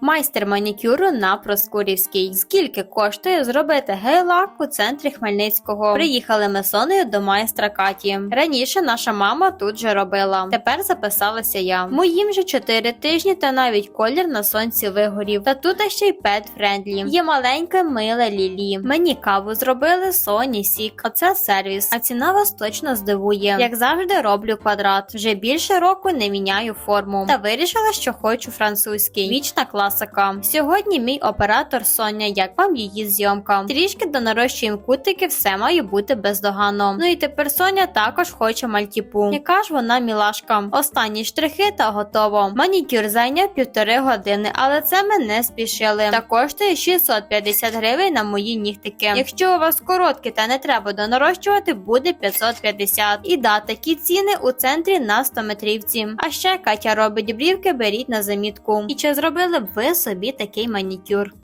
Майстер манікюру на Проскурівській. Скільки коштує зробити гель-лак у центрі Хмельницького? Приїхали ми Сонею до майстра Каті. Раніше наша мама тут же робила. Тепер записалася я. Моїм же 4 тижні та навіть колір на сонці вигорів. Та тут ще й пет френдлі. Є маленьке миле лілі. Мені каву зробили Соні Сік. Оце сервіс. А ціна вас точно здивує. Як завжди, роблю квадрат. Вже більше року не міняю форму. Та вирішила, що хочу французький. Вічна класика. Сьогодні мій оператор Соня. Як вам її зйомка? Трішки донарощуємо кутики, все має бути бездоганно. Ну і тепер Соня також хоче мальтіпу. Яка ж вона мілашка? Останні штрихи та готово. Манікюр зайняв півтори години, але це ми не спішили. Та коштує 650 гривень на мої нігтики. Якщо у вас короткі та не треба донарощувати, буде 550. І да, такі ціни у центрі на 100 метрівці. А ще Катя робить брівки, беріть на замітку. І чи зробили б ви собі такий манікюр?